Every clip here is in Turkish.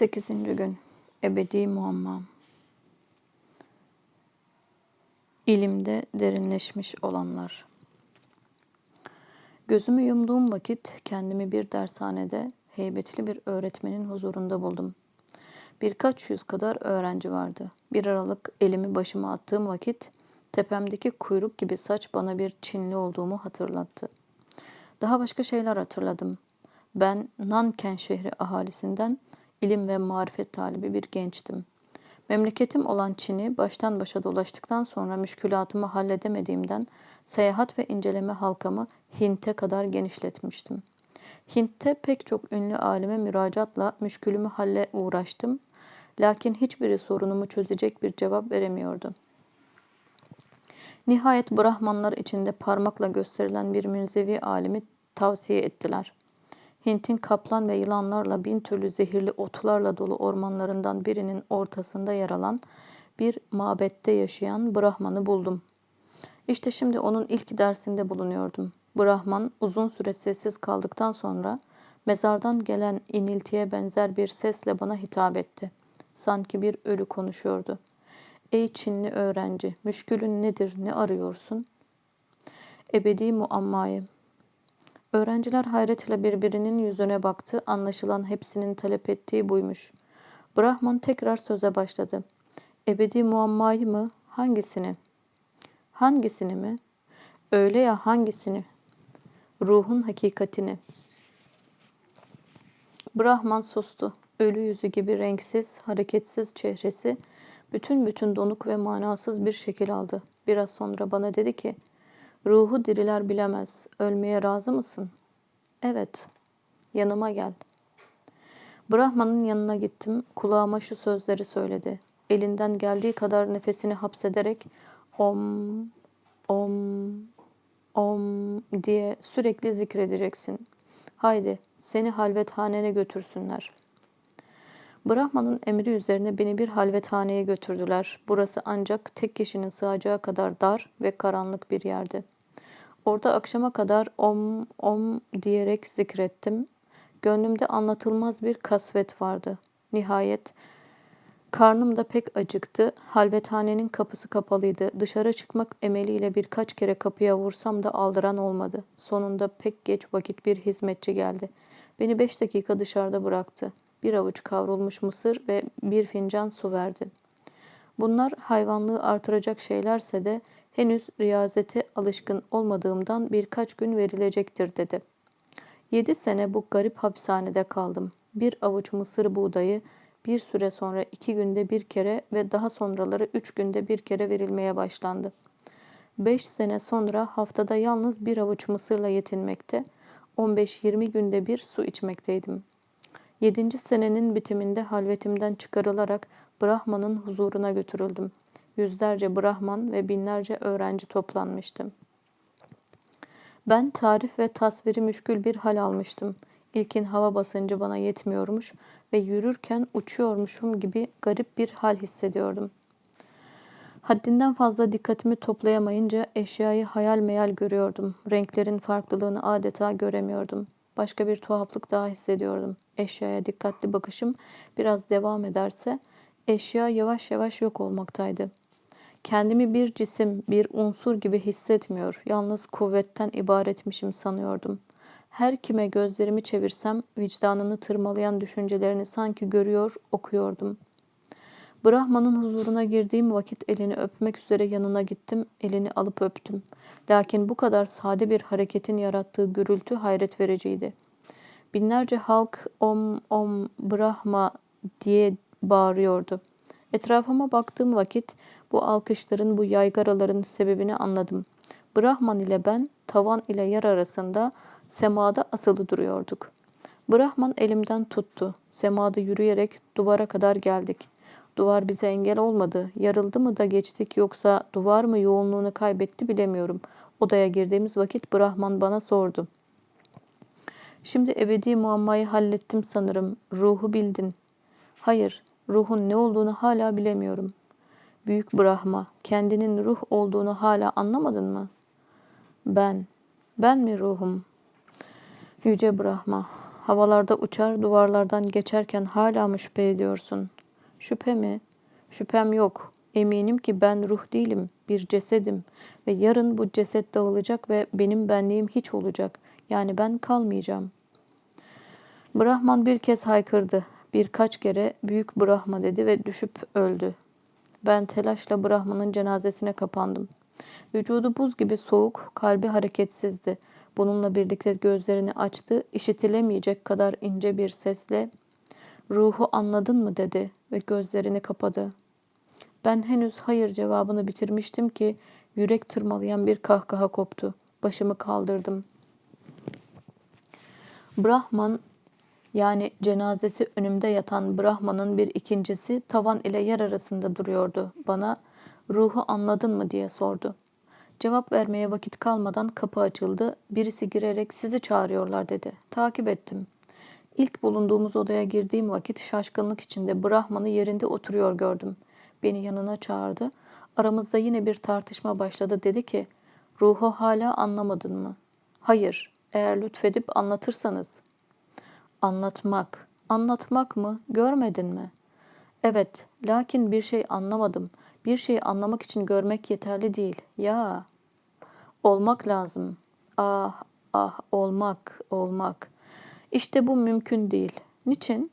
8. gün Ebedi Muamma İlimde derinleşmiş olanlar Gözümü yumduğum vakit kendimi bir dershanede heybetli bir öğretmenin huzurunda buldum. Birkaç yüz kadar öğrenci vardı. Bir aralık elimi başıma attığım vakit tepemdeki kuyruk gibi saç bana bir Çinli olduğumu hatırlattı. Daha başka şeyler hatırladım. Ben Nanken şehri ahalisinden ilim ve marifet talibi bir gençtim. Memleketim olan Çin'i baştan başa dolaştıktan sonra müşkülatımı halledemediğimden seyahat ve inceleme halkamı Hint'e kadar genişletmiştim. Hint'te pek çok ünlü alime müracaatla müşkülümü halle uğraştım. Lakin hiçbiri sorunumu çözecek bir cevap veremiyordu. Nihayet Brahmanlar içinde parmakla gösterilen bir münzevi alimi tavsiye ettiler. Hint'in kaplan ve yılanlarla bin türlü zehirli otlarla dolu ormanlarından birinin ortasında yer alan bir mabette yaşayan Brahman'ı buldum. İşte şimdi onun ilk dersinde bulunuyordum. Brahman uzun süre sessiz kaldıktan sonra mezardan gelen iniltiye benzer bir sesle bana hitap etti. Sanki bir ölü konuşuyordu. Ey Çinli öğrenci, müşkülün nedir, ne arıyorsun? Ebedi muammayı, Öğrenciler hayretle birbirinin yüzüne baktı. Anlaşılan hepsinin talep ettiği buymuş. Brahman tekrar söze başladı. Ebedi muammayı mı? Hangisini? Hangisini mi? Öyle ya hangisini? Ruhun hakikatini. Brahman sustu. Ölü yüzü gibi renksiz, hareketsiz çehresi bütün bütün donuk ve manasız bir şekil aldı. Biraz sonra bana dedi ki, Ruhu diriler bilemez. Ölmeye razı mısın? Evet. Yanıma gel. Brahman'ın yanına gittim. Kulağıma şu sözleri söyledi. Elinden geldiği kadar nefesini hapsederek om, om, om diye sürekli zikredeceksin. Haydi seni halvethanene götürsünler. Brahman'ın emri üzerine beni bir halvethaneye götürdüler. Burası ancak tek kişinin sığacağı kadar dar ve karanlık bir yerdi. Orada akşama kadar om om diyerek zikrettim. Gönlümde anlatılmaz bir kasvet vardı. Nihayet karnım da pek acıktı. Halvethanenin kapısı kapalıydı. Dışarı çıkmak emeliyle birkaç kere kapıya vursam da aldıran olmadı. Sonunda pek geç vakit bir hizmetçi geldi. Beni beş dakika dışarıda bıraktı bir avuç kavrulmuş mısır ve bir fincan su verdi. Bunlar hayvanlığı artıracak şeylerse de henüz riyazete alışkın olmadığımdan birkaç gün verilecektir dedi. Yedi sene bu garip hapishanede kaldım. Bir avuç mısır buğdayı bir süre sonra iki günde bir kere ve daha sonraları üç günde bir kere verilmeye başlandı. Beş sene sonra haftada yalnız bir avuç mısırla yetinmekte, 15-20 günde bir su içmekteydim. Yedinci senenin bitiminde halvetimden çıkarılarak Brahman'ın huzuruna götürüldüm. Yüzlerce Brahman ve binlerce öğrenci toplanmıştım. Ben tarif ve tasviri müşkül bir hal almıştım. İlkin hava basıncı bana yetmiyormuş ve yürürken uçuyormuşum gibi garip bir hal hissediyordum. Haddinden fazla dikkatimi toplayamayınca eşyayı hayal meyal görüyordum. Renklerin farklılığını adeta göremiyordum.'' Başka bir tuhaflık daha hissediyordum. Eşyaya dikkatli bakışım biraz devam ederse eşya yavaş yavaş yok olmaktaydı. Kendimi bir cisim, bir unsur gibi hissetmiyor, yalnız kuvvetten ibaretmişim sanıyordum. Her kime gözlerimi çevirsem vicdanını tırmalayan düşüncelerini sanki görüyor, okuyordum. Brahman'ın huzuruna girdiğim vakit elini öpmek üzere yanına gittim, elini alıp öptüm. Lakin bu kadar sade bir hareketin yarattığı gürültü hayret vericiydi. Binlerce halk om om Brahma diye bağırıyordu. Etrafıma baktığım vakit bu alkışların, bu yaygaraların sebebini anladım. Brahman ile ben tavan ile yer arasında semada asılı duruyorduk. Brahman elimden tuttu. Semada yürüyerek duvara kadar geldik. Duvar bize engel olmadı. Yarıldı mı da geçtik yoksa duvar mı yoğunluğunu kaybetti bilemiyorum. Odaya girdiğimiz vakit Brahman bana sordu. Şimdi ebedi muammayı hallettim sanırım. Ruhu bildin. Hayır, ruhun ne olduğunu hala bilemiyorum. Büyük Brahma, kendinin ruh olduğunu hala anlamadın mı? Ben, ben mi ruhum? Yüce Brahma, Havalarda uçar, duvarlardan geçerken hala mı şüphe ediyorsun? Şüphe mi? Şüphem yok. Eminim ki ben ruh değilim, bir cesedim ve yarın bu ceset dağılacak ve benim benliğim hiç olacak. Yani ben kalmayacağım. Brahman bir kez haykırdı. Birkaç kere büyük Brahma dedi ve düşüp öldü. Ben telaşla Brahman'ın cenazesine kapandım. Vücudu buz gibi soğuk, kalbi hareketsizdi. Bununla birlikte gözlerini açtı, işitilemeyecek kadar ince bir sesle "Ruhu anladın mı?" dedi ve gözlerini kapadı. Ben henüz hayır cevabını bitirmiştim ki yürek tırmalayan bir kahkaha koptu. Başımı kaldırdım. Brahman yani cenazesi önümde yatan Brahman'ın bir ikincisi tavan ile yer arasında duruyordu. Bana ruhu anladın mı diye sordu. Cevap vermeye vakit kalmadan kapı açıldı. Birisi girerek sizi çağırıyorlar dedi. Takip ettim. İlk bulunduğumuz odaya girdiğim vakit şaşkınlık içinde Brahman'ı yerinde oturuyor gördüm. Beni yanına çağırdı. Aramızda yine bir tartışma başladı. Dedi ki, ruhu hala anlamadın mı? Hayır, eğer lütfedip anlatırsanız. Anlatmak. Anlatmak mı? Görmedin mi? Evet, lakin bir şey anlamadım. Bir şeyi anlamak için görmek yeterli değil. Ya, olmak lazım. Ah, ah, olmak, olmak. İşte bu mümkün değil. Niçin?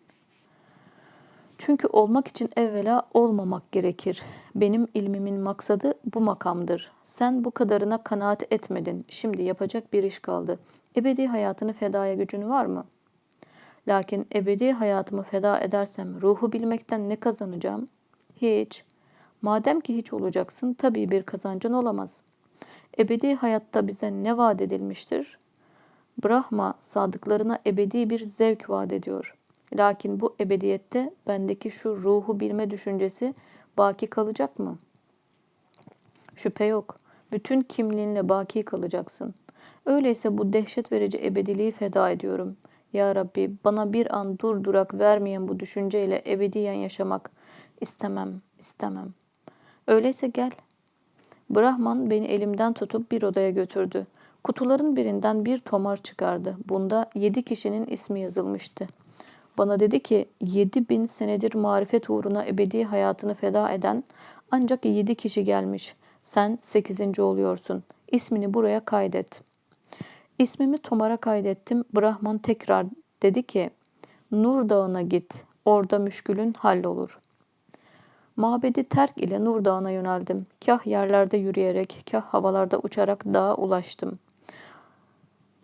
Çünkü olmak için evvela olmamak gerekir. Benim ilmimin maksadı bu makamdır. Sen bu kadarına kanaat etmedin. Şimdi yapacak bir iş kaldı. Ebedi hayatını fedaya gücün var mı? Lakin ebedi hayatımı feda edersem ruhu bilmekten ne kazanacağım? Hiç. Madem ki hiç olacaksın tabii bir kazancın olamaz. Ebedi hayatta bize ne vaat edilmiştir? Brahma sadıklarına ebedi bir zevk vaat ediyor. Lakin bu ebediyette bendeki şu ruhu bilme düşüncesi baki kalacak mı? Şüphe yok. Bütün kimliğinle baki kalacaksın. Öyleyse bu dehşet verici ebediliği feda ediyorum. Ya Rabbi bana bir an dur durak vermeyen bu düşünceyle ebediyen yaşamak istemem, istemem. Öyleyse gel. Brahman beni elimden tutup bir odaya götürdü. Kutuların birinden bir tomar çıkardı. Bunda yedi kişinin ismi yazılmıştı. Bana dedi ki yedi bin senedir marifet uğruna ebedi hayatını feda eden ancak yedi kişi gelmiş. Sen sekizinci oluyorsun. İsmini buraya kaydet. İsmimi Tomar'a kaydettim. Brahman tekrar dedi ki Nur Dağı'na git. Orada müşkülün hallolur. Mabedi terk ile Nur Dağı'na yöneldim. Kah yerlerde yürüyerek, kah havalarda uçarak dağa ulaştım.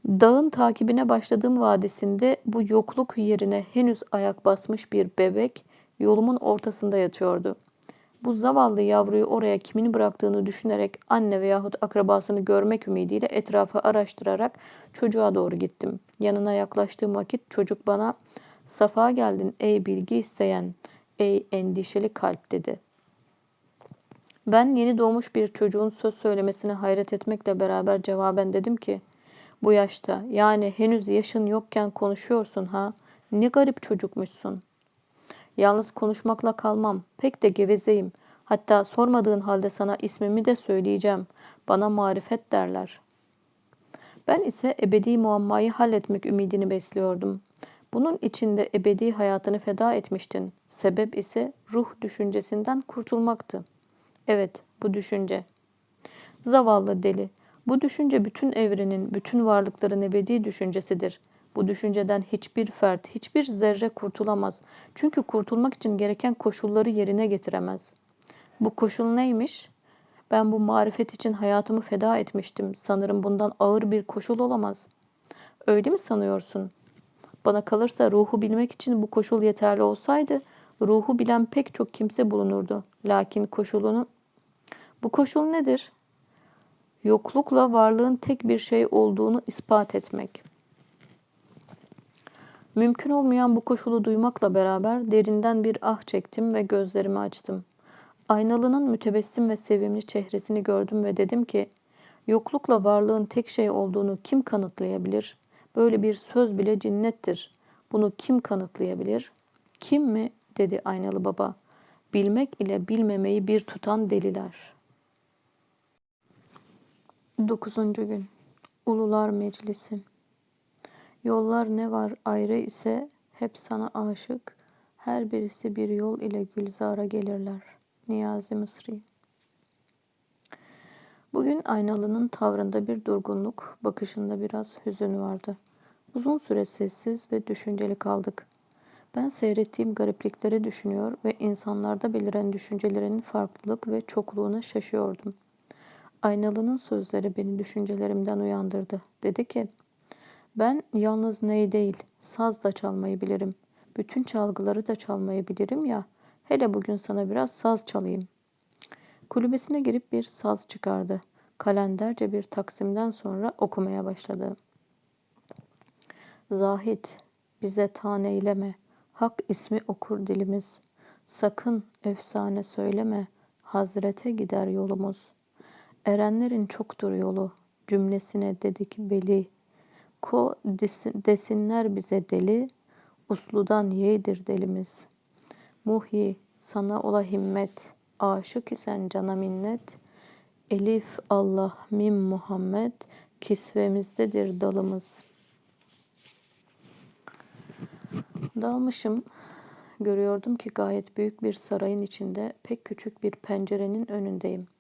Dağın takibine başladığım vadisinde bu yokluk yerine henüz ayak basmış bir bebek yolumun ortasında yatıyordu. Bu zavallı yavruyu oraya kimin bıraktığını düşünerek anne veyahut akrabasını görmek ümidiyle etrafı araştırarak çocuğa doğru gittim. Yanına yaklaştığım vakit çocuk bana ''Safa geldin ey bilgi isteyen, ey endişeli kalp'' dedi. Ben yeni doğmuş bir çocuğun söz söylemesine hayret etmekle beraber cevaben dedim ki bu yaşta yani henüz yaşın yokken konuşuyorsun ha. Ne garip çocukmuşsun. Yalnız konuşmakla kalmam. Pek de gevezeyim. Hatta sormadığın halde sana ismimi de söyleyeceğim. Bana marifet derler. Ben ise ebedi muammayı halletmek ümidini besliyordum. Bunun içinde ebedi hayatını feda etmiştin. Sebep ise ruh düşüncesinden kurtulmaktı. Evet, bu düşünce. Zavallı deli. Bu düşünce bütün evrenin, bütün varlıkların ebedi düşüncesidir. Bu düşünceden hiçbir fert, hiçbir zerre kurtulamaz. Çünkü kurtulmak için gereken koşulları yerine getiremez. Bu koşul neymiş? Ben bu marifet için hayatımı feda etmiştim. Sanırım bundan ağır bir koşul olamaz. Öyle mi sanıyorsun? Bana kalırsa ruhu bilmek için bu koşul yeterli olsaydı, ruhu bilen pek çok kimse bulunurdu. Lakin koşulunu... Bu koşul nedir? Yoklukla varlığın tek bir şey olduğunu ispat etmek. Mümkün olmayan bu koşulu duymakla beraber derinden bir ah çektim ve gözlerimi açtım. Aynalının mütebessim ve sevimli çehresini gördüm ve dedim ki, yoklukla varlığın tek şey olduğunu kim kanıtlayabilir? Böyle bir söz bile cinnettir. Bunu kim kanıtlayabilir? Kim mi? dedi aynalı baba. Bilmek ile bilmemeyi bir tutan deliler.'' 9. gün Ulular Meclisi Yollar ne var ayrı ise hep sana aşık, her birisi bir yol ile gülzara gelirler. Niyazi Mısri Bugün aynalının tavrında bir durgunluk, bakışında biraz hüzün vardı. Uzun süre sessiz ve düşünceli kaldık. Ben seyrettiğim gariplikleri düşünüyor ve insanlarda beliren düşüncelerin farklılık ve çokluğuna şaşıyordum. Aynalının sözleri beni düşüncelerimden uyandırdı. Dedi ki, ben yalnız ney değil, saz da çalmayı bilirim. Bütün çalgıları da çalmayı bilirim ya, hele bugün sana biraz saz çalayım. Kulübesine girip bir saz çıkardı. Kalenderce bir taksimden sonra okumaya başladı. Zahit, bize taneyleme, hak ismi okur dilimiz. Sakın efsane söyleme, hazrete gider yolumuz. Erenlerin çoktur yolu, cümlesine dedik beli. Ko desinler bize deli, usludan yeğdir delimiz. Muhyi, sana ola himmet, aşık isen cana minnet. Elif Allah mim Muhammed, kisvemizdedir dalımız. Dalmışım, görüyordum ki gayet büyük bir sarayın içinde pek küçük bir pencerenin önündeyim.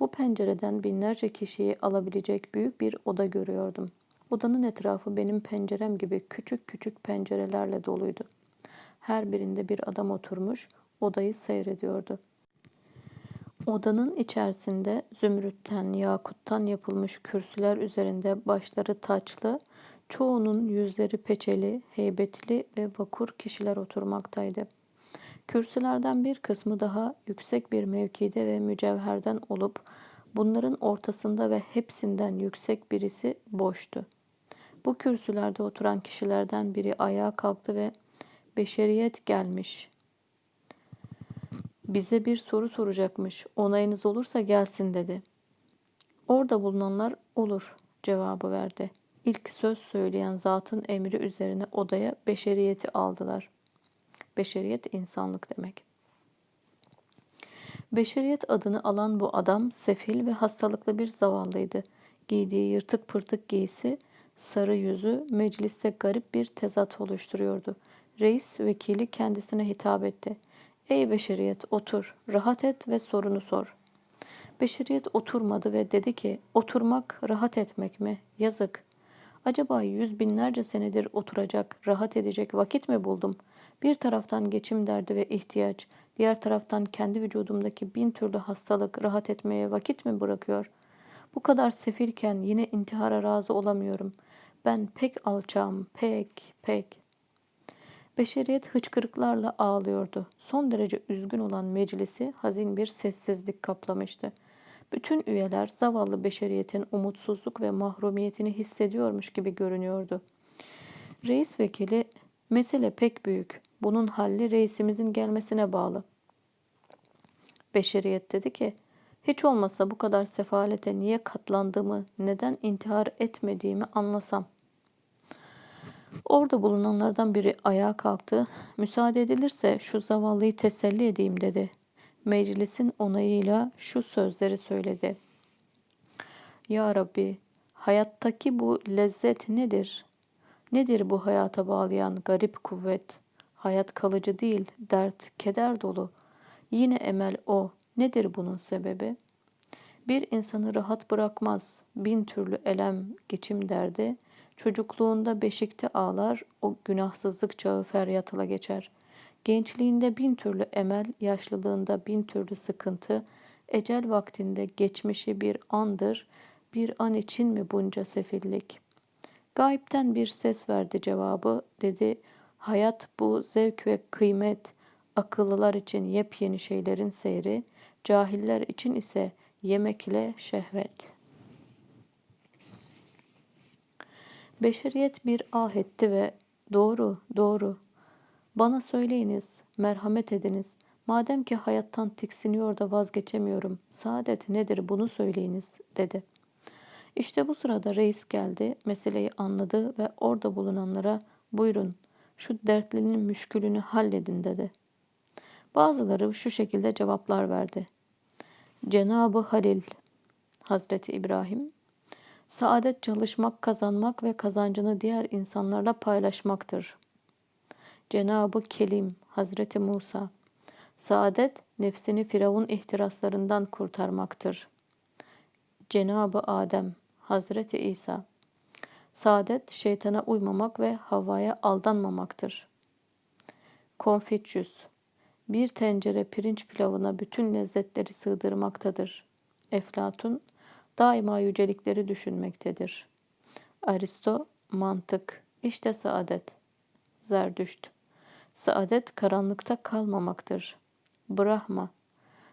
Bu pencereden binlerce kişiyi alabilecek büyük bir oda görüyordum. Odanın etrafı benim pencerem gibi küçük küçük pencerelerle doluydu. Her birinde bir adam oturmuş, odayı seyrediyordu. Odanın içerisinde zümrütten, yakuttan yapılmış kürsüler üzerinde başları taçlı, çoğunun yüzleri peçeli, heybetli ve vakur kişiler oturmaktaydı. Kürsülerden bir kısmı daha yüksek bir mevkide ve mücevherden olup bunların ortasında ve hepsinden yüksek birisi boştu. Bu kürsülerde oturan kişilerden biri ayağa kalktı ve beşeriyet gelmiş. Bize bir soru soracakmış. Onayınız olursa gelsin dedi. Orada bulunanlar olur cevabı verdi. İlk söz söyleyen zatın emri üzerine odaya beşeriyeti aldılar. Beşeriyet insanlık demek. Beşeriyet adını alan bu adam sefil ve hastalıklı bir zavallıydı. Giydiği yırtık pırtık giysi, sarı yüzü mecliste garip bir tezat oluşturuyordu. Reis vekili kendisine hitap etti. Ey beşeriyet otur, rahat et ve sorunu sor. Beşeriyet oturmadı ve dedi ki, oturmak rahat etmek mi? Yazık. Acaba yüz binlerce senedir oturacak, rahat edecek vakit mi buldum? Bir taraftan geçim derdi ve ihtiyaç, diğer taraftan kendi vücudumdaki bin türlü hastalık rahat etmeye vakit mi bırakıyor? Bu kadar sefilken yine intihara razı olamıyorum. Ben pek alçağım, pek, pek. Beşeriyet hıçkırıklarla ağlıyordu. Son derece üzgün olan meclisi hazin bir sessizlik kaplamıştı. Bütün üyeler zavallı beşeriyetin umutsuzluk ve mahrumiyetini hissediyormuş gibi görünüyordu. Reis vekili, mesele pek büyük. Bunun halli reisimizin gelmesine bağlı. Beşeriyet dedi ki, hiç olmazsa bu kadar sefalete niye katlandığımı, neden intihar etmediğimi anlasam.'' Orada bulunanlardan biri ayağa kalktı. Müsaade edilirse şu zavallıyı teselli edeyim dedi. Meclisin onayıyla şu sözleri söyledi. Ya Rabbi, hayattaki bu lezzet nedir? Nedir bu hayata bağlayan garip kuvvet? Hayat kalıcı değil, dert, keder dolu. Yine emel o. Nedir bunun sebebi? Bir insanı rahat bırakmaz. Bin türlü elem, geçim derdi Çocukluğunda beşikte ağlar, o günahsızlık çağı feryatla geçer. Gençliğinde bin türlü emel, yaşlılığında bin türlü sıkıntı, ecel vaktinde geçmişi bir andır, bir an için mi bunca sefillik? Gayipten bir ses verdi cevabı, dedi, hayat bu zevk ve kıymet, akıllılar için yepyeni şeylerin seyri, cahiller için ise yemekle şehvet.'' Beşeriyet bir ah etti ve doğru, doğru. Bana söyleyiniz, merhamet ediniz. Madem ki hayattan tiksiniyor da vazgeçemiyorum, saadet nedir bunu söyleyiniz, dedi. İşte bu sırada reis geldi, meseleyi anladı ve orada bulunanlara buyurun şu dertlinin müşkülünü halledin dedi. Bazıları şu şekilde cevaplar verdi. Cenabı Halil, Hazreti İbrahim, Saadet çalışmak, kazanmak ve kazancını diğer insanlarla paylaşmaktır. Cenabı Kelim Hazreti Musa Saadet nefsini Firavun ihtiraslarından kurtarmaktır. Cenabı Adem Hazreti İsa Saadet şeytana uymamak ve havaya aldanmamaktır. Konfüçyüs Bir tencere pirinç pilavına bütün lezzetleri sığdırmaktadır. Eflatun daima yücelikleri düşünmektedir. Aristo mantık işte saadet. Zerdüşt Saadet karanlıkta kalmamaktır. Brahma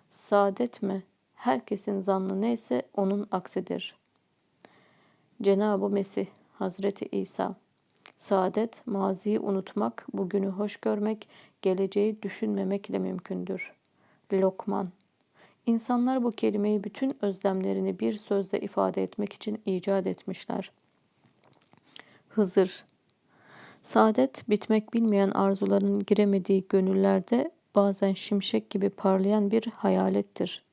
Saadet mi? Herkesin zannı neyse onun aksidir. Cenab-ı Mesih Hazreti İsa Saadet, maziyi unutmak, bugünü hoş görmek, geleceği düşünmemekle mümkündür. Lokman İnsanlar bu kelimeyi bütün özlemlerini bir sözle ifade etmek için icat etmişler. Hızır Saadet, bitmek bilmeyen arzuların giremediği gönüllerde bazen şimşek gibi parlayan bir hayalettir.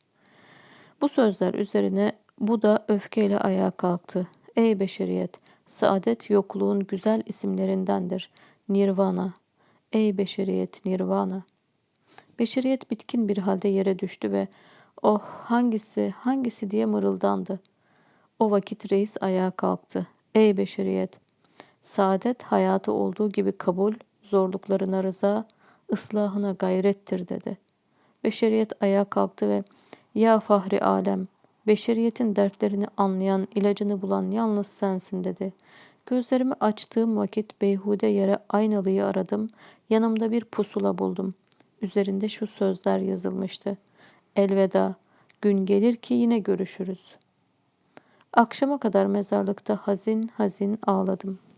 Bu sözler üzerine bu da öfkeyle ayağa kalktı. Ey beşeriyet! Saadet yokluğun güzel isimlerindendir. Nirvana. Ey beşeriyet nirvana. Beşeriyet bitkin bir halde yere düştü ve oh hangisi hangisi diye mırıldandı. O vakit reis ayağa kalktı. Ey beşeriyet! Saadet hayatı olduğu gibi kabul, zorluklarına rıza, ıslahına gayrettir dedi. Beşeriyet ayağa kalktı ve ya fahri alem, beşeriyetin dertlerini anlayan, ilacını bulan yalnız sensin dedi. Gözlerimi açtığım vakit beyhude yere aynalıyı aradım. Yanımda bir pusula buldum. Üzerinde şu sözler yazılmıştı. Elveda, gün gelir ki yine görüşürüz. Akşama kadar mezarlıkta hazin hazin ağladım.''